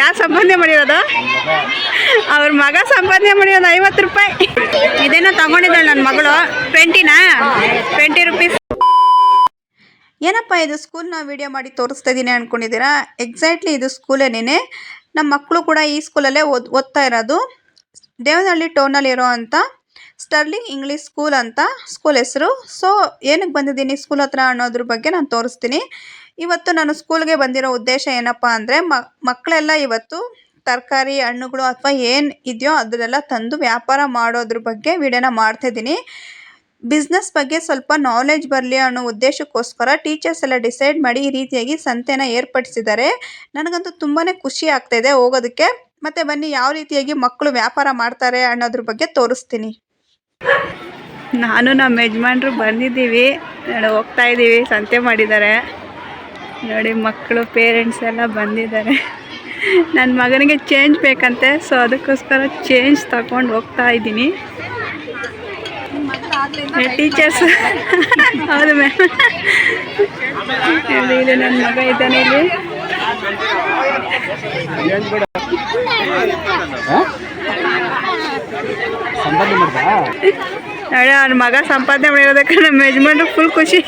ಯಾರು ಸಂಪಾದನೆ ಮಾಡಿರೋದು? ಅವ್ರ ಮಗ ಸಂಪಾದನೆ ಮಾಡಿರೋದು ಐವತ್ತು ರೂಪಾಯಿ. ಇದೇನೋ ತಗೊಂಡಿದ್ದಾಳೆ ನನ್ನ ಮಗಳು. ಟ್ವೆಂಟಿನಾ? Twenty rupees. ಏನಪ್ಪ ಇದು ಸ್ಕೂಲ್ನ ವೀಡಿಯೋ ಮಾಡಿ ತೋರಿಸ್ತಾ ಇದ್ದೀನಿ ಅಂದ್ಕೊಂಡಿದ್ದೀರಾ ಎಕ್ಸಾಕ್ಟ್ಲಿ ಇದು ಸ್ಕೂಲೇನೇ ನಮ್ಮ ಮಕ್ಕಳು ಕೂಡ ಈ ಸ್ಕೂಲಲ್ಲೇ ಓದ್, ಓದ್ತಾ ಇರೋದು. ದೇವನಹಳ್ಳಿ ಟೌನಲ್ಲಿ ಇರೋ ಅಂಥ ಸ್ಟರ್ಲಿಂಗ್ ಇಂಗ್ಲೀಷ್ ಸ್ಕೂಲ್ ಅಂತ ಸ್ಕೂಲ್ ಹೆಸರು. ಸೊ ಏನಕ್ಕೆ ಬಂದಿದ್ದೀನಿ ಸ್ಕೂಲ್ ಹತ್ರ ಅನ್ನೋದ್ರ ಬಗ್ಗೆ ನಾನು ತೋರಿಸ್ತೀನಿ. ಇವತ್ತು ನಾನು ಸ್ಕೂಲ್ಗೆ ಬಂದಿರೋ ಉದ್ದೇಶ ಏನಪ್ಪ ಅಂದರೆ ಮಕ್ಕಳೆಲ್ಲ ಇವತ್ತು ತರಕಾರಿ ಹಣ್ಣುಗಳು ಅಥವಾ ಏನು ಇದೆಯೋ ಅದನ್ನೆಲ್ಲ ತಂದು ವ್ಯಾಪಾರ ಮಾಡೋದ್ರ ಬಗ್ಗೆ ವಿಡಿಯೋನ ಮಾಡ್ತಾಯಿದ್ದೀನಿ ಬಿಸ್ನೆಸ್ ಬಗ್ಗೆ ಸ್ವಲ್ಪ ನಾಲೆಜ್ ಬರಲಿ ಅನ್ನೋ ಉದ್ದೇಶಕ್ಕೋಸ್ಕರ ಟೀಚರ್ಸ್ ಎಲ್ಲ ಡಿಸೈಡ್ ಮಾಡಿ ಈ ರೀತಿಯಾಗಿ ಸಂತೆನ ಏರ್ಪಡಿಸಿದ್ದಾರೆ. ನನಗಂತೂ ತುಂಬಾ ಖುಷಿ ಆಗ್ತಾಯಿದೆ ಹೋಗೋದಕ್ಕೆ. ಮತ್ತು ಬನ್ನಿ, ಯಾವ ರೀತಿಯಾಗಿ ಮಕ್ಕಳು ವ್ಯಾಪಾರ ಮಾಡ್ತಾರೆ ಅನ್ನೋದ್ರ ಬಗ್ಗೆ ತೋರಿಸ್ತೀನಿ. ನಾನು ನಮ್ಮ ಯಜಮಾನ್ರು ಬಂದಿದ್ದೀವಿ. ಹೋಗ್ತಾ ಇದ್ದೀವಿ, ಸಂತೆ ಮಾಡಿದ್ದಾರೆ. ನೋಡಿ ಮಕ್ಕಳು ಪೇರೆಂಟ್ಸ್ ಎಲ್ಲ ಬಂದಿದ್ದಾರೆ. ನನ್ನ ಮಗನಿಗೆ ಚೇಂಜ್ ಬೇಕಂತೆ ಸೊ ಅದಕ್ಕೋಸ್ಕರ ಚೇಂಜ್ ತಗೊಂಡು ಹೋಗ್ತಾ ಇದ್ದೀನಿ. ಟೀಚರ್ಸ್ ಹೌದು ಮ್ಯಾಮ್ ಇಲ್ಲಿ ಇಲ್ಲಿ ನನ್ನ ಮಗ ಇದ್ದಾನೆ ಇಲ್ಲಿ. ನೋಡಿ ಅವ್ನ ಮಗ ಸಂಪಾದನೆ ಮಾಡಿರೋದಕ್ಕೆ ನಮ್ಮ ಯಜಮಾನ್ರು ಫುಲ್ ಖುಷಿ.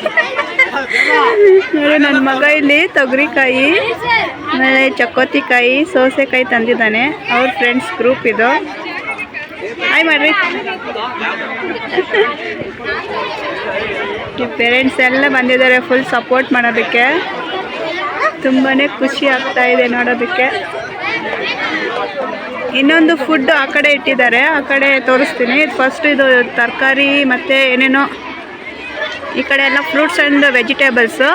ನೋಡಿ, ನನ್ನ ಮಗ ಇಲ್ಲಿ ತೊಗರಿಕಾಯಿ, ಆಮೇಲೆ ಚಕೋತಿಕಾಯಿ ಸೋಸೆಕಾಯಿ ತಂದಿದ್ದಾನೆ. ಅವ್ರ ಫ್ರೆಂಡ್ಸ್ ಗ್ರೂಪ್ ಇದು. ಹಾಯ್ ಮಾಡ್ರಿ ಪೇರೆಂಟ್ಸ್ ಎಲ್ಲ ಬಂದಿದ್ದಾರೆ ಫುಲ್ ಸಪೋರ್ಟ್ ಮಾಡೋದಕ್ಕೆ. ತುಂಬಾ ಖುಷಿ ಆಗ್ತಾ ಇದೆ ನೋಡೋದಕ್ಕೆ. ಇನ್ನೊಂದು ಫುಡ್ ಆ ಕಡೆ ಇಟ್ಟಿದ್ದಾರೆ, ಆ ಕಡೆ ತೋರಿಸ್ತೀನಿ. ಫಸ್ಟ್ ಇದು ತರಕಾರಿ ಮತ್ತು ಏನೇನೋ ಈ ಕಡೆ ಎಲ್ಲ ಫ್ರೂಟ್ಸ್ ಆ್ಯಂಡ್ ವೆಜಿಟೇಬಲ್ಸು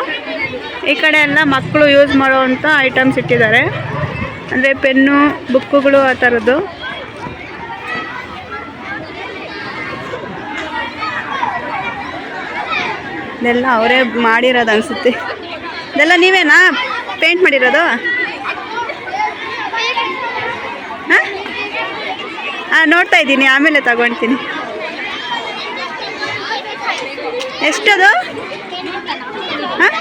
ಈ ಕಡೆ ಎಲ್ಲ ಮಕ್ಕಳು ಯೂಸ್ ಮಾಡೋವಂಥ ಐಟಮ್ಸ್ ಇಟ್ಟಿದ್ದಾರೆ. ಅಂದರೆ ಪೆನ್ನು, ಬುಕ್ಕುಗಳು ಆ ಥರದ್ದು ಇದೆಲ್ಲ ಅವರೇ ಮಾಡಿರೋದು ಅನಿಸುತ್ತೆ. ಇದೆಲ್ಲ ನೀವೇನಾ? ಪೇಂಟ್ ಮಾಡಿರೋದು? ಹಾಂ? ನೋಡ್ತಾ ಇದ್ದೀನಿ, ಆಮೇಲೆ ತಗೊಳ್ತೀನಿ ಎಷ್ಟದು? ಹಾಂ?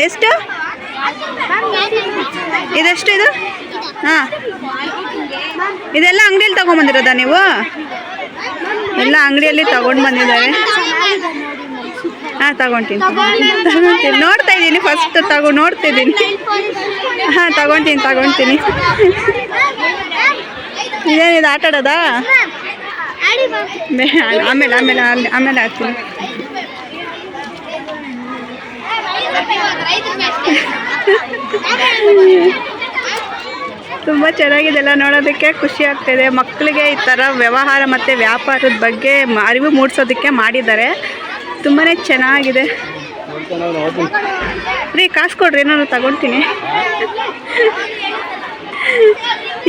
ಎಷ್ಟು? ಇದೆಷ್ಟು ಇದು? ಹಾಂ. ಇದೆಲ್ಲ ಅಂಗಡಿಯಲ್ಲಿ ತಗೊಂಬಂದಿರೋದಾ ನೀವು? ಎಲ್ಲ ಅಂಗಡಿಯಲ್ಲಿ ತಗೊಂಡು ಬಂದಿದ್ದಾರೆ. ಹಾಂ ತಗೊಂತೀನಿ. ತಗೊಂತೀನಿ. ನೋಡ್ತಾ ಇದ್ದೀನಿ ಫಸ್ಟ್ ತಗೊ ನೋಡ್ತಿದ್ದೀನಿ. ಹಾಂ ತಗೊತೀನಿ ತಗೊತೀನಿ. ಇದೇನಿದು ಆಟ ಆಡೋದಾ ಬೇ- ಆಮೇಲೆ ಆಮೇಲೆ ಆಮೇಲೆ- ಆಮೇಲೆ ತುಂಬ ಚೆನ್ನಾಗಿದೆಲ್ಲ ನೋಡೋದಕ್ಕೆ ಖುಷಿ ಆಗ್ತಿದೆ. ಮಕ್ಕಳಿಗೆ ಈ ಥರ ವ್ಯವಹಾರ ಮತ್ತು ವ್ಯಾಪಾರದ ಬಗ್ಗೆ ಅರಿವು ಮೂಡಿಸೋದಕ್ಕೆ ಮಾಡಿದ್ದಾರೆ. ತುಂಬಾ ಚೆನ್ನಾಗಿದೆ. ರೀ, ಕಾಸು ಕೊಡ್ರಿ ನಾನು ತಗೊಳ್ತೀನಿ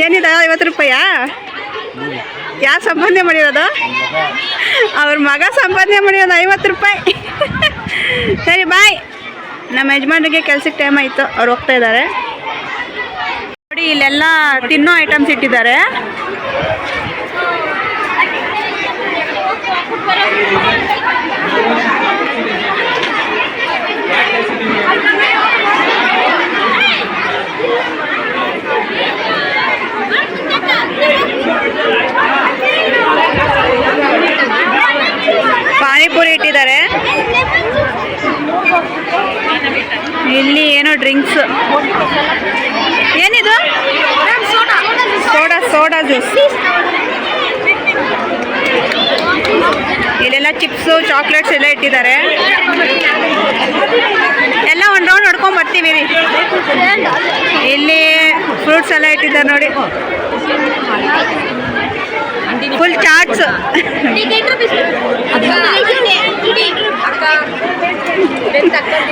ಏನಿದೆ, ಐವತ್ತು ರೂಪಾಯಾ? ಯಾರು ಸಂಪಾದನೆ ಮಾಡಿರೋದು? ಅವ್ರ ಮಗ ಸಂಪಾದನೆ ಮಾಡಿರೋದು ಐವತ್ತು ರೂಪಾಯಿ. ಸರಿ ಬಾಯ್ ನಮ್ಮ ಯಜಮಾನ್ರಿಗೆ ಕೆಲ್ಸಕ್ಕೆ ಟೈಮ್ ಆಯಿತು. ಅವ್ರು ಹೋಗ್ತಾ ಇದ್ದಾರೆ. ನೋಡಿ ಇಲ್ಲೆಲ್ಲ ತಿನ್ನೋ ಐಟಮ್ಸ್ ಇಟ್ಟಿದ್ದಾರೆ ಪಾನಿಪುರಿ ಇಟ್ಟಿದ್ದಾರೆ ಇಲ್ಲಿ ಏನೋ ಡ್ರಿಂಕ್ಸ್ ಏನಿದು? ಸೋಡಾ ಸೋಡಾ ಜ್ಯೂಸ್ ಇಲ್ಲೆಲ್ಲ ಚಿಪ್ಸು ಚಾಕ್ಲೇಟ್ಸ್ ಎಲ್ಲ ಇಟ್ಟಿದ್ದಾರೆ. ಎಲ್ಲ ಒಂದು ರೌಂಡ್ ಹೊಡ್ಕೊಂಡ್ ಬರ್ತೀವಿ. ರೀ ಇಲ್ಲಿ ಫ್ರೂಟ್ಸ್ ಎಲ್ಲ ಇಟ್ಟಿದ್ದಾರೆ ನೋಡಿ. ಫುಲ್ ಚಾಟ್ಸ್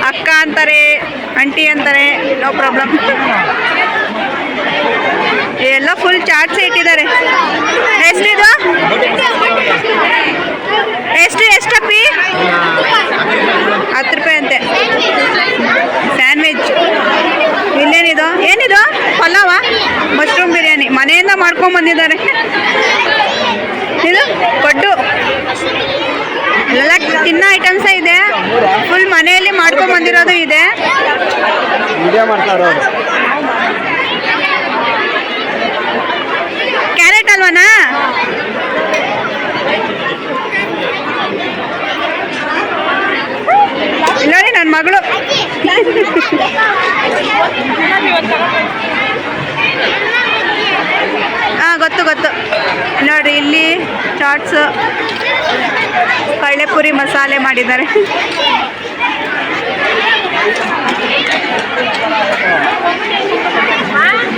ಅಕ್ಕ ಅಂತಾರೆ, ಆಂಟಿ ಅಂತಾರೆ, ನೋ ಪ್ರಾಬ್ಲಮ್. ಎಲ್ಲ ಫುಲ್ ಚಾಟ್ಸ್ ಇಟ್ಟಿದ್ದಾರೆ. ಎಷ್ಟಿದು ಎಷ್ಟು ಎಷ್ಟಪ್ಪಿ ಹತ್ತು ರೂಪಾಯಿ ಅಂತೆ. ಸ್ಯಾಂಡ್ವಿಚ್ ಇಲ್ಲೇನಿದು ಏನಿದು? ಪಲಾವ? ಮಶ್ರೂಮ್ ಬಿರಿಯಾನಿ. ಮನೆಯಿಂದ ಮಾಡ್ಕೊಂಡ್ ಬಂದಿದ್ದಾರೆ. ಇದು ಪಡ್ಡು ಎಲ್ಲ ತಿನ್ನೋ ಐಟಮ್ಸೇ ಇದೆ. ಫುಲ್ ಮಾಡ್ಕೊಂಡ್ ಬಂದಿರೋದು ಇದೆ. ಕ್ಯಾರೆಟ್ ಅಲ್ವನಾ? ನೋಡಿ ನನ್ನ ಮಗಳು. ಹಾ ಗೊತ್ತು ಗೊತ್ತು. ನೋಡಿ ಇಲ್ಲಿ ಚಾಟ್ಸ್ ಕಳ್ಳೆಪುರಿ ಮಸಾಲೆ ಮಾಡಿದ್ದಾರೆ.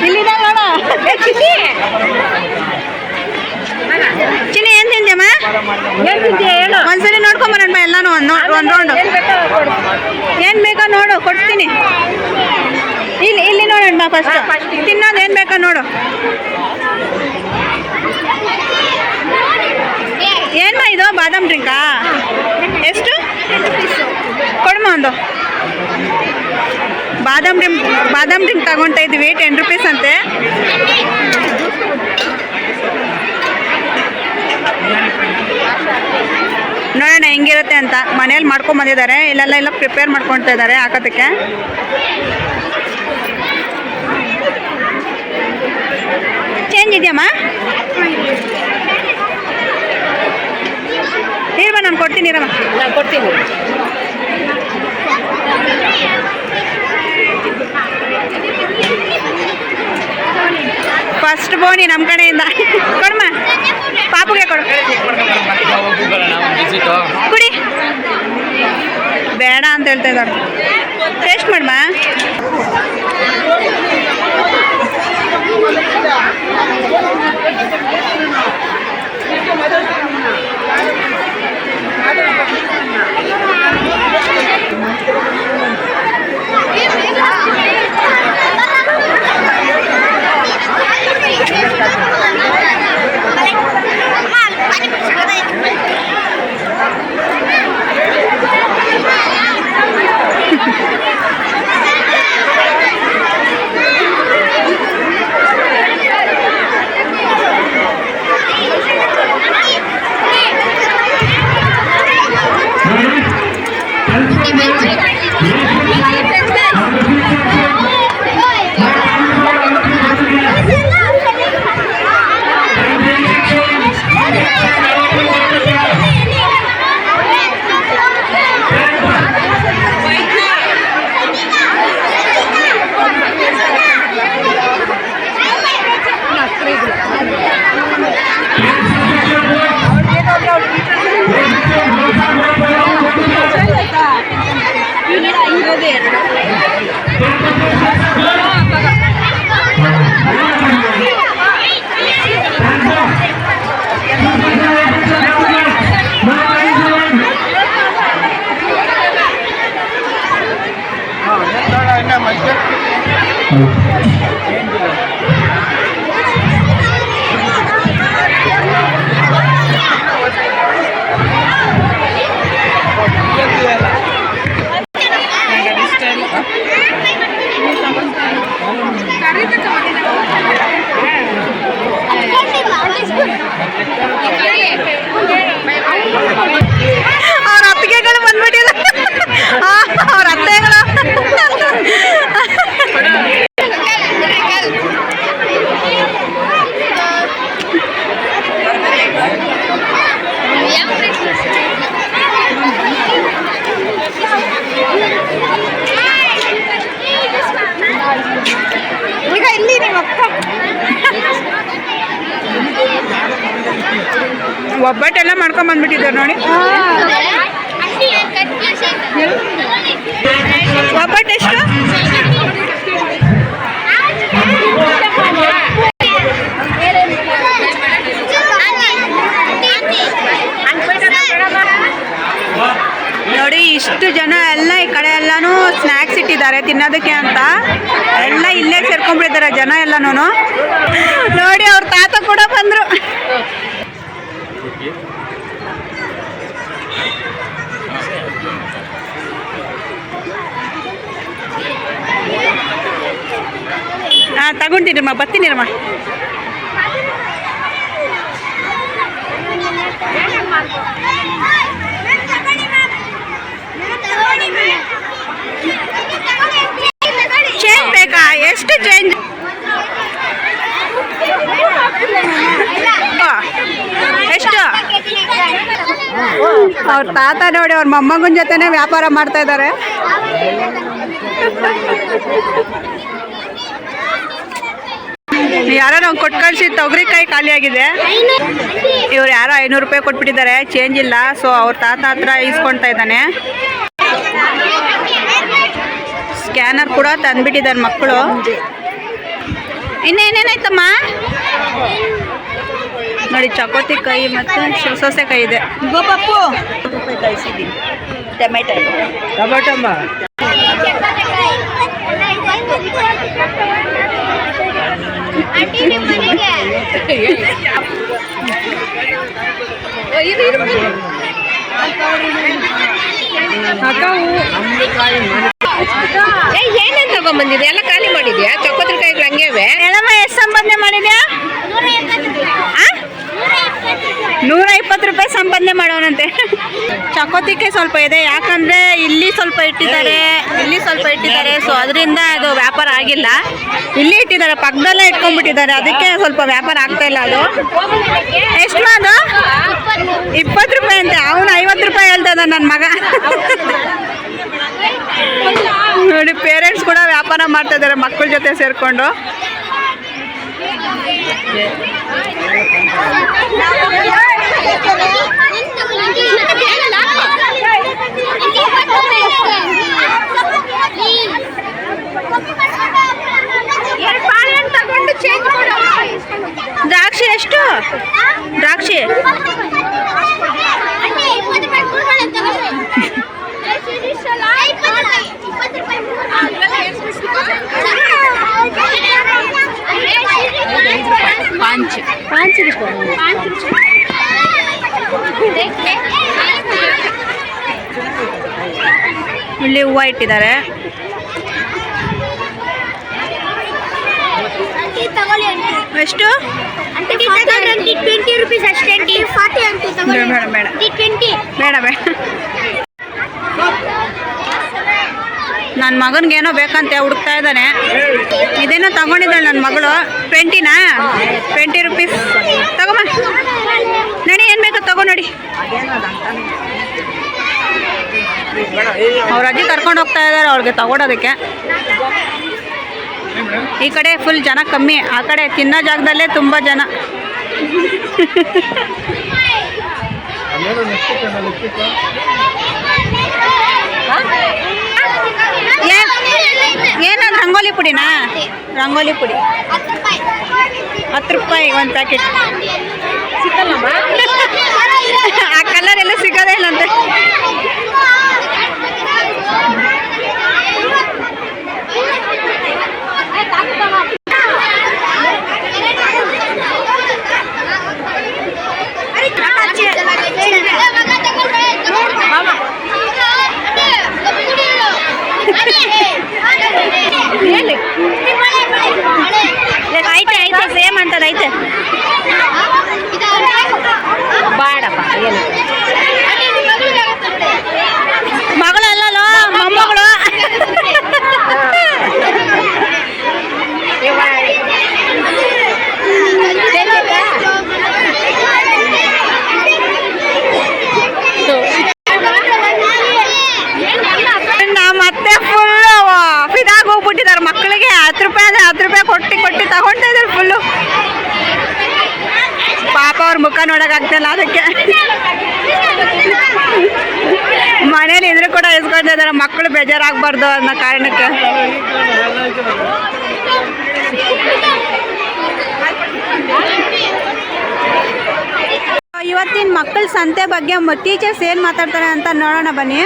ಇಲ್ಲಿದೆ ನೋಡ. ಚಿನಿ ಏನ್ ತಿಂದ್ಯಮ್ಮ? ಒಂದ್ಸರಿ ನೋಡ್ಕೊಂಬರೋಣ ಎಲ್ಲಾನು ಒಂದು ಒಂದು ರೌಂಡ್ ಏನ್ ಬೇಕೋ ನೋಡು ಕೊಡ್ತೀನಿ. ಇಲ್ಲಿ ಇಲ್ಲಿ ನೋಡೋಣ ಫಸ್ಟ್ ತಿನ್ನೋದು ಏನು ಬೇಕೋ ನೋಡು. ಏನ್ಮಾ ಇದು? ಬಾದಾಮ್ ಡ್ರಿಂಕಾ ಎಷ್ಟು? ಕೊಡಮ್ಮ ಒಂದು. ಬಾದಾಮ್ ಡ್ರಿಂಕ್ ಬಾದಾಮ್ ಡ್ರಿಂಕ್ ತಗೊತಾ ಇದ್ದೀವಿ ಟೆನ್ ರುಪೀಸ್ ಅಂತೆ. ನೋಡೋಣ ಹೆಂಗಿರುತ್ತೆ ಅಂತ. ಮನೇಲಿ ಮಾಡ್ಕೊಂಡ್ ಬಂದಿದ್ದಾರೆ. ಇಲ್ಲೆಲ್ಲ ಎಲ್ಲ ಪ್ರಿಪೇರ್ ಮಾಡ್ಕೊಳ್ತಾ ಇದ್ದಾರೆ ಹಾಕೋದಕ್ಕೆ. ಚೇಂಜ್ ಇದೆಯಮ್ಮ? ಇರಮ್ಮ ನಾನು ಕೊಡ್ತೀನಿ ಇರಮ್ಮ. ನಾನು ಕೊಡ್ತೀನಿ. ಫಸ್ಟ್ ಬೋನಿ ನಮ್ಮ ಕಡೆಯಿಂದ. ಕೊಡಮ್ಮ ಪಾಪುಗೆ ಕೊಡು. ಕುಡಿ. ಬೇಡ ಅಂತ ಹೇಳ್ತಾ ಇದ್ದಾರೆ. Thank you. ತಿನ್ನೋದಕ್ಕೆ ಅಂತ ಎಲ್ಲ ಇಲ್ಲೇ ಸೇರ್ಕೊಂಡ್ಬಿಟ್ಟಿದ್ದಾರೆ ಜನ ಎಲ್ಲಾನು ನೋಡಿ ಅವ್ರ ತಾತ ಕೂಡ ಬಂದ್ರು. ಹಾಂ ತಗೊಂಡಿರಮ್ಮ ಬರ್ತೀನಿರಮ್ಮ ಚೇಂಜ್ ಬೇಕಾ ಎಷ್ಟು ಚೇಂಜ್ ಎಷ್ಟು ಅವ್ರ ತಾತ ನೋಡಿ ಅವ್ರ ಮೊಮ್ಮಗನ ಜೊತೆನೆ ವ್ಯಾಪಾರ ಮಾಡ್ತಾ ಇದ್ದಾರೆ ಯಾರೋ ನಾವು ಕೊಟ್ಟು ಕಳಿಸಿ ತೊಗರಿಕಾಯಿ ಖಾಲಿ ಆಗಿದೆ. ಇವ್ರು ಯಾರೋ ಐನೂರು ರೂಪಾಯಿ ಕೊಟ್ಬಿಟ್ಟಿದ್ದಾರೆ ಚೇಂಜ್ ಇಲ್ಲ. ಸೊ ಅವ್ರ ತಾತ ಹತ್ರ ಇಸ್ಕೊಳ್ತಾ ಇದ್ದಾನೆ. ಸ್ಕ್ಯಾನರ್ ಕೂಡ ತಂದ್ಬಿಟ್ಟಿದ್ದಾರೆ ಮಕ್ಕಳು. ಇನ್ನೇನೇನಾಯ್ತಮ್ಮ ನೋಡಿ ಕೈ ಮತ್ತು ಸೊಸೆಕಾಯಿ ಇದೆ. ಗೋಪಪ್ಪು ಟೊಮೆಟೊ ಟೊಮೆಟೊಮ್ಮ ಏನೇನ್ ತಗೊಂಬಂದಿದೆ ಎಲ್ಲ ಖಾಲಿ ಮಾಡಿದ್ಯಾ? ಚಕೋತ್ರಕಾಯಿಗಳು ಹಂಗೇವೆ ಹೇಳಮ್ಮ ಎಸ್ ಸಂಪಾದನೆ ಮಾಡಿದ್ಯಾ ಆ? ನೂರ ಇಪ್ಪತ್ತು ರೂಪಾಯಿ ಸಂಪಾದನೆ ಮಾಡೋಣಂತೆ ಚಕೋತಿಕೆ ಸ್ವಲ್ಪ ಇದೆ, ಯಾಕಂದ್ರೆ ಇಲ್ಲಿ ಸ್ವಲ್ಪ ಇಟ್ಟಿದ್ದಾರೆ, ಇಲ್ಲಿ ಸ್ವಲ್ಪ ಇಟ್ಟಿದ್ದಾರೆ ಸೊ ಅದರಿಂದ ಅದು ವ್ಯಾಪಾರ ಆಗಿಲ್ಲ. ಇಲ್ಲಿ ಇಟ್ಟಿದ್ದಾರೆ, ಪಕ್ಕದಲ್ಲೇ ಇಟ್ಕೊಂಡ್ಬಿಟ್ಟಿದ್ದಾರೆ, ಅದಕ್ಕೆ ಸ್ವಲ್ಪ ವ್ಯಾಪಾರ ಆಗ್ತಾ ಇಲ್ಲ ಅದು. ಎಷ್ಟು ಅದು? ಇಪ್ಪತ್ತು ರೂಪಾಯಿ ಅಂತೆ, ಅವನು ಐವತ್ತು ರೂಪಾಯಿ ಹೇಳ್ತಾ ನನ್ನ ಮಗ. ನೋಡಿ ಪೇರೆಂಟ್ಸ್ ಕೂಡ ವ್ಯಾಪಾರ ಮಾಡ್ತಾ ಇದ್ದಾರೆ, ಮಕ್ಕಳ ಜೊತೆ ಸೇರಿಕೊಂಡು. ದ್ರಾಕ್ಷಿ ಎಷ್ಟು? ದ್ರಾಕ್ಷಿ. ಪಾಂಚ್. ಇಲ್ಲಿ ಹೂವು ಇಟ್ಟಿದ್ದಾರೆ. ಎಷ್ಟು? ಟ್ವೆಂಟಿ ರುಪೀಸ್ ಅಷ್ಟೇ ಆಂಟಿ ಫಾರ್ಟಿ ಆಂಟಿ ಬೇಡ ಬೇಡ ಬೇಡ. ಟ್ವೆಂಟಿ ಬೇಡ ಬೇಡ. ನನ್ನ ಮಗನಿಗೇನೋ ಬೇಕಂತ ಹುಡುಕ್ತಾ ಇದ್ದಾನೆ. ಇದೇನೋ ತಗೊಂಡಿದ್ದಾಳೆ ನನ್ನ ಮಗಳು. ಟ್ವೆಂಟಿನಾ ಟ್ವೆಂಟಿ ರುಪೀಸ್ ತಗೊಂಬ ನಡಿ ಏನು ಬೇಕೋ ತಗೋ ನೋಡಿ. ಅವ್ರ ಅಜ್ಜಿ ಕರ್ಕೊಂಡು ಹೋಗ್ತಾ ಇದ್ದಾರೆ ಅವ್ರಿಗೆ ತಗೊಳೋದಕ್ಕೆ. ಈ ಕಡೆ ಫುಲ್ ಜನ ಕಮ್ಮಿ ಆ ಕಡೆ ತಿನ್ನೋ ಜಾಗದಲ್ಲೇ ತುಂಬ ಜನ. ಏನೋ ಏನದು ರಂಗೋಲಿ ಪುಡಿನಾ? ರಂಗೋಲಿ ಪುಡಿ. ಹತ್ತು ರೂಪಾಯಿ ಒಂದು ಪ್ಯಾಕೆಟ್ ಆ ಕಲರ್ ಎಲ್ಲ ಸಿಗೋದೇ ಇಲ್ಲಂತೆ ಐತೆ ಐತೆ ಸೇಮ್ ಅಂತದ ಐತೆ ಬಾಡಪ್ಪ ಏನು ಮಗಳು ಅಲ್ಲಲ್ಲ ಮೊಮ್ಮಗಳು ನಮ್ಮ ಅತ್ತೆ ಫುಲ್ ಫಿದಾಗ ಹೋಗ್ಬಿಟ್ಟಿದ್ದಾರೆ ಮಕ್ಕಳಿಗೆ ಹತ್ತು ರೂಪಾಯಿ ಅಂದ್ರೆ ಹತ್ತು ರೂಪಾಯಿ ಕೊಟ್ಟು ಕೊಟ್ಟು ತಗೊಂತಾ ಇದ್ದಾರೆ ಫುಲ್ಲು ಪಾಪ ಅವ್ರ ಮುಖ ನೋಡೋಕ್ಕಾಗ್ತಿಲ್ಲ ಅದಕ್ಕೆ. ಮನೇಲಿ ಇದ್ರು ಕೂಡ ಇಸ್ಕೊಳ್ತಾ ಇದ್ದಾರೆ. ಮಕ್ಕಳು ಬೇಜಾರಾಗಬಾರ್ದು ಅನ್ನೋ ಕಾರಣಕ್ಕೆ. ಇವತ್ತಿನ ಮಕ್ಕಳ ಸಂತೆ ಬಗ್ಗೆ ಟೀಚರ್ಸ್ ಏನು ಮಾತಾಡ್ತಾರೆ ಅಂತ ನೋಡೋಣ ಬನ್ನಿ.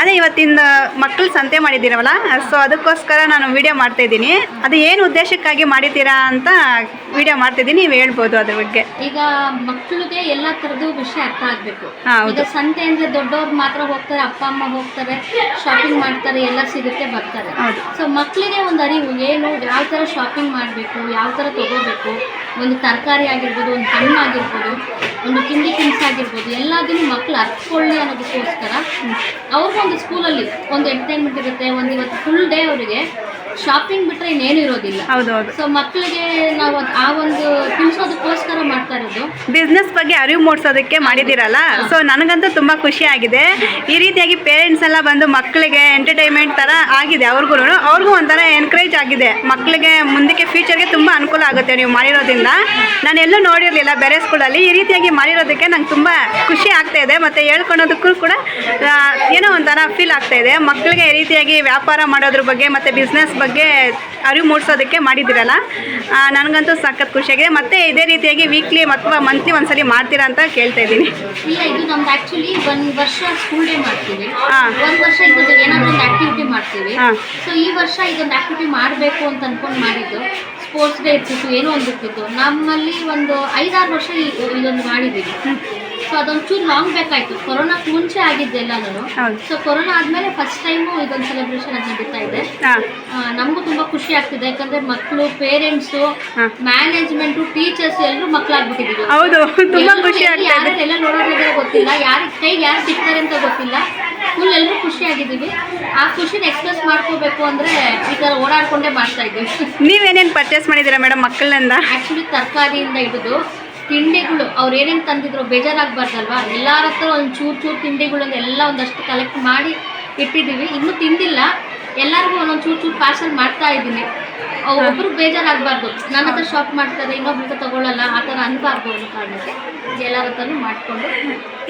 ಅದೇ ಇವತ್ತಿನ ಮಕ್ಕಳು ಸಂತೆ ಮಾಡಿದ್ದೀರವಲ್ಲ? ಸೊ ಅದಕ್ಕೋಸ್ಕರ ನಾನು ವಿಡಿಯೋ ಮಾಡ್ತಾ ಇದ್ದೀನಿ. ಅದು ಏನು ಉದ್ದೇಶಕ್ಕಾಗಿ ಮಾಡಿದ್ದೀರಾ ಅಂತ ವಿಡಿಯೋ ಮಾಡ್ತಿದ್ದೀನಿ ನೀವು ಹೇಳ್ಬೋದು ಅದ್ರ ಬಗ್ಗೆ. ಈಗ ಮಕ್ಕಳಿಗೆ ಎಲ್ಲ ಥರದ್ದು ವಿಷಯ ಅರ್ಥ ಆಗ್ಬೇಕು. ಈಗ ಸಂತೆ ಅಂದ್ರೆ ದೊಡ್ಡವ್ರು ಮಾತ್ರ ಹೋಗ್ತಾರೆ ಅಪ್ಪ ಅಮ್ಮ ಹೋಗ್ತಾರೆ ಶಾಪಿಂಗ್ ಮಾಡ್ತಾರೆ ಎಲ್ಲ ಸಿಗುತ್ತೆ ಬರ್ತಾರೆ. ಹೌದು. ಸೊ ಮಕ್ಕಳಿಗೆ ಒಂದು ಅರಿವು ಏನು ಯಾವ ತರ ಶಾಪಿಂಗ್ ಮಾಡಬೇಕು ಯಾವ ತರ ತಗೋಬೇಕು ಒಂದು ತರಕಾರಿ ಆಗಿರ್ಬೋದು, ಒಂದು ಹಣ್ಣು ಆಗಿರ್ಬೋದು, ಒಂದು ತಿಂಡಿ ತಿನಿಸು ಆಗಿರ್ಬೋದು, ಎಲ್ಲದನ್ನು ಮಕ್ಕಳು ಅರ್ಥಕೊಳ್ಳಿ ಅನ್ನೋದಕ್ಕೋಸ್ಕರ ಅವ್ರಿಗೊಂದು ಸ್ಕೂಲಲ್ಲಿ ಒಂದು ಎಂಟರ್ಟೈನ್ಮೆಂಟ್ ಇರುತ್ತೆ. ಒಂದು ಇವತ್ತು ಫುಲ್ ಡೇ ಅವರಿಗೆ ಶಾಪಿಂಗ್ ಬಿಟ್ರೆ ಇನ್ನೇನು ಇರೋದಿಲ್ಲ. ಹೌದು ಹೌದು ಸೊ ಮಕ್ಕಳಿಗೆ ನಾವು ಅದ್- ಆ ಒಂದು ತಿಳಿಸೋದಕ್ಕೋಸ್ಕರ ಮಾಡ್ತಾ ಇರೋದು. ಬಿಸ್ನೆಸ್ ಬಗ್ಗೆ ಅರಿವು ಮೂಡಿಸೋದಕ್ಕೆ ಮಾಡಿದ್ದೀರಲ್ಲ? ಸೊ ನನಗಂತೂ ತುಂಬ ಖುಷಿ ಆಗಿದೆ. ಈ ರೀತಿಯಾಗಿ ಪೇರೆಂಟ್ಸ್ ಎಲ್ಲ ಬಂದು ಮಕ್ಕಳಿಗೆ ಎಂಟರ್ಟೈನ್ಮೆಂಟ್ ಥರ ಆಗಿದೆ ಅವ್ರಿಗೂ ಅವ್ರಿಗೂ ಒಂಥರ ಎನ್ಕರೇಜ್ ಆಗಿದೆ. ಮಕ್ಕಳಿಗೆ ಮುಂದಕ್ಕೆ ಫ್ಯೂಚರ್ಗೆ ತುಂಬ ಅನುಕೂಲ ಆಗುತ್ತೆ ನೀವು ಮಾಡಿರೋದ್ರಿಂದ. ನಾನು ಎಲ್ಲೂ ನೋಡಿರಲಿಲ್ಲ ಬೇರೆ ಸ್ಕೂಲಲ್ಲಿ ಈ ರೀತಿಯಾಗಿ ಮಾಡಿರೋದಕ್ಕೆ ನಂಗೆ ತುಂಬ ಖುಷಿ ಆಗ್ತಾ ಇದೆ. ಮತ್ತು ಹೇಳ್ಕೊಳೋದಕ್ಕೂ ಕೂಡ ಆ, ಏನೋ ಒಂಥರ ಫೀಲ್ ಆಗ್ತಾ ಇದೆ. ಮಕ್ಕಳಿಗೆ ಈ ರೀತಿಯಾಗಿ ವ್ಯಾಪಾರ ಮಾಡೋದ್ರ ಬಗ್ಗೆ ಮತ್ತು ಬಿಸ್ನೆಸ್ ಬಗ್ಗೆ ಅರಿವು ಮೂಡಿಸೋದಕ್ಕೆ ಮಾಡಿದ್ದೀರಲ್ಲ ನನಗಂತೂ ಸಖತ್ ಖುಷಿಯಾಗಿದೆ ಮತ್ತು ಇದೇ ರೀತಿಯಾಗಿ ವೀಕ್ಲಿ ಅಥವಾ ಮಂತ್ಲಿ ಒಂದ್ಸಲಿ ಮಾಡ್ತೀರಾ ಅಂತ ಕೇಳ್ತಾ ಇದ್ದೀನಿ. ಇಲ್ಲ ಇದು ನಮ್ದು ಆಕ್ಚುಲಿ ಒಂದು ವರ್ಷ ಸ್ಕೂಲ್ ಡೇ ಮಾಡ್ತೀವಿ. ಒಂದು ವರ್ಷ ಇದೊಂದು ಏನಾದರೂ ಒಂದು ಆಕ್ಟಿವಿಟಿ ಮಾಡ್ತೀವಿ. ಸೊ ಈ ವರ್ಷ ಇದೊಂದು ಆಕ್ಟಿವಿಟಿ ಮಾಡಬೇಕು ಅಂತ ಅಂದ್ಕೊಂಡು ಮಾಡಿದ್ದು. ಸ್ಪೋರ್ಟ್ಸ್ ಡೇ ಇರ್ತಿತ್ತು ಏನೋ ಒಂದು ಇರ್ತಿತ್ತು. ನಮ್ಮಲ್ಲಿ ಒಂದು ಐದಾರು ವರ್ಷ ಇದೊಂದು ಮಾಡಿದ್ದೀವಿ. ಸೊ ಅದೊಂಚೂರು ಲಾಂಗ್ ಬೇಕಾಯ್ತು. ಕೊರೋನಾಕ್ಕೆ ಮುಂಚೆ ಆಗಿದ್ದೆ ಹೌದು. ಸೊ ಕೊರೋನಾ ಆದಮೇಲೆ ಫಸ್ಟ್ ಟೈಮು ಇದೊಂದು ಸೆಲೆಬ್ರೇಷನ್ ಅದು ನಡೀತಾ ಇದೆ ಹಾಂ. ಆ, ನಮಗೂ ತುಂಬ ಖುಷಿ ಆಗ್ತಿದೆ. ಯಾಕಂದ್ರೆ ಮಕ್ಕಳು ಪೇರೆಂಟ್ಸು ಹಾ. ಮ್ಯಾನೇಜ್ಮೆಂಟು ಟೀಚರ್ಸ್ ಎಲ್ಲರೂ ಮಕ್ಕಳಾಗ್ಬಿಟ್ಟಿದ್ದೀವಿ ಹೌದು. ತುಂಬಾ ಖುಷಿ ಆಗ್ತಾ ಇದೆ. ಯಾರೆಲ್ಲ ಗೊತ್ತಿಲ್ಲ. ಯಾರಿಗೆ ಕೈಗೆ ಯಾರು ಸಿಗ್ತಾರೆ ಅಂತ ಗೊತ್ತಿಲ್ಲ. ಫುಲ್ ಎಲ್ಲರೂ ಖುಷಿ ಆಗಿದ್ದೀವಿ. ಆ ಖುಷಿನ ಎಕ್ಸ್ಪ್ರೆಸ್ ಮಾಡ್ಕೋಬೇಕು ಅಂದ್ರೆ ಈ ಥರ ಓಡಾಡ್ಕೊಂಡೇ ಮಾಡ್ತಾ ಇದ್ದೀವಿ. ನೀವೇನೇನು ಪರ್ಚೇಸ್ ಮಾಡಿದ್ದೀರಾ ಮೇಡಮ್ ಮಕ್ಕಳನ್ನ? ಆ್ಯಕ್ಚುಲಿ ತರಕಾರಿಯಿಂದ ಹಿಡಿದು ತಿಂಡಿಗಳು, ಅವ್ರು ಏನೇನು ತಂದಿದ್ರು ಬೇಜಾರಾಗಬಾರ್ದಲ್ವಾ? ಎಲ್ಲರ ಹತ್ರ ಒಂದು ಚೂರು ಚೂರು ತಿಂಡಿಗಳನ್ನೆಲ್ಲ ಒಂದಷ್ಟು ಕಲೆಕ್ಟ್ ಮಾಡಿ ಇಟ್ಟಿದ್ದೀವಿ. ಇನ್ನೂ ತಿಂದಿಲ್ಲ. ಎಲ್ಲರಿಗೂ ಒಂದೊಂದು ಚೂರು ಚೂರು ಪಾರ್ಸಲ್ ಮಾಡ್ತಾ ಇದ್ದೀನಿ. ಒಬ್ಬರು ಬೇಜಾರಾಗಬಾರ್ದು. ನನ್ನ ಹತ್ರ ಶಾಪ್ ಮಾಡ್ತಾರೆ ಇನ್ನೊಬ್ರ ಹತ್ರ ತಗೊಳ್ಳಲ್ಲ ಆ ಥರ ಅನ್ಬಾರ್ದು ಅನ್ನೋ ಕಾರಣಕ್ಕೆ ಎಲ್ಲರ ಹತ್ರನೂ ಮಾಡಿಕೊಂಡು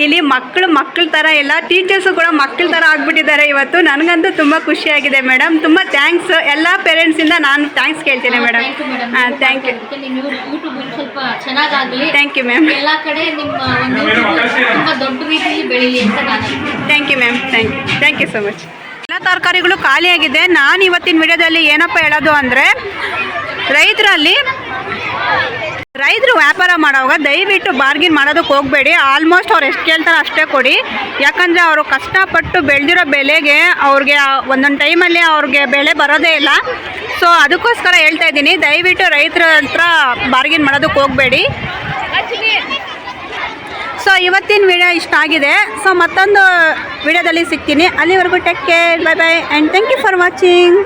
ಇಲ್ಲಿ ಮಕ್ಕಳು ಮಕ್ಕಳ ಥರ ಎಲ್ಲ ಟೀಚರ್ಸು ಕೂಡ ಮಕ್ಕಳ ಥರ ಆಗಿಬಿಟ್ಟಿದ್ದಾರೆ ಇವತ್ತು. ನನಗಂತೂ ತುಂಬ ಖುಷಿಯಾಗಿದೆ ಮೇಡಮ್ ತುಂಬ ಥ್ಯಾಂಕ್ಸ್ ಎಲ್ಲ ಪೇರೆಂಟ್ಸಿಂದ ನಾನು ಥ್ಯಾಂಕ್ಸ್ ಕೇಳ್ತೀನಿ ಮೇಡಮ್ ಥ್ಯಾಂಕ್ ಯು ಮೇಡಮ್ ಹಾಂ ಥ್ಯಾಂಕ್ ಯು ನಿಮ್ಮ ಯೂಟ್ಯೂಬ್ ಸ್ವಲ್ಪ ಚೆನ್ನಾಗಾಗಲಿ. ಥ್ಯಾಂಕ್ ಯು ಮ್ಯಾಮ್ ಎಲ್ಲ ಕಡೆ ನಿಮ್ಮ ಒಂದು YouTube ತುಂಬ ದೊಡ್ಡ ರೀತಿಯಲ್ಲಿ ಬೆಳೀಲಿ ಅಂತ ನಾನು thank you ma'am thank you thank you so much ತರಕಾರಿಗಳು ಖಾಲಿಯಾಗಿದೆ. ನಾನು ಇವತ್ತಿನ ವಿಡಿಯೋದಲ್ಲಿ ಏನಪ್ಪ ಹೇಳೋದು ಅಂದರೆ, ರೈತರಲ್ಲಿ, ರೈತರು ವ್ಯಾಪಾರ ಮಾಡೋವಾಗ ದಯವಿಟ್ಟು ಬಾರ್ಗಿನ್ ಮಾಡೋದಕ್ಕೆ ಹೋಗಬೇಡಿ. ಆಲ್ಮೋಸ್ಟ್ ಅವ್ರು ಎಷ್ಟು ಕೇಳ್ತಾರೋ ಅಷ್ಟೇ ಕೊಡಿ. ಯಾಕಂದರೆ ಅವರು ಕಷ್ಟಪಟ್ಟು ಬೆಳೆದಿರೋ ಬೆಲೆಗೆ ಅವ್ರಿಗೆ, ಒಂದೊಂದು ಟೈಮಲ್ಲಿ ಅವ್ರಿಗೆ ಬೆಲೆ ಬರೋದೇ ಇಲ್ಲ. ಸೊ ಅದಕ್ಕೋಸ್ಕರ ಹೇಳ್ತಾ ಇದ್ದೀನಿ, ದಯವಿಟ್ಟು ರೈತರ ಹತ್ರ ಬಾರ್ಗಿನ್ ಮಾಡೋದಕ್ಕೆ ಹೋಗಬೇಡಿ. ಸೊ ಇವತ್ತಿನ ವಿಡಿಯೋ ಇಷ್ಟ ಆಗಿದೆ. ಸೊ ಮತ್ತೊಂದು ವಿಡಿಯೋದಲ್ಲಿ ಸಿಗ್ತೀನಿ. ಅಲ್ಲಿವರೆಗೂ take care bye bye and thank you for watching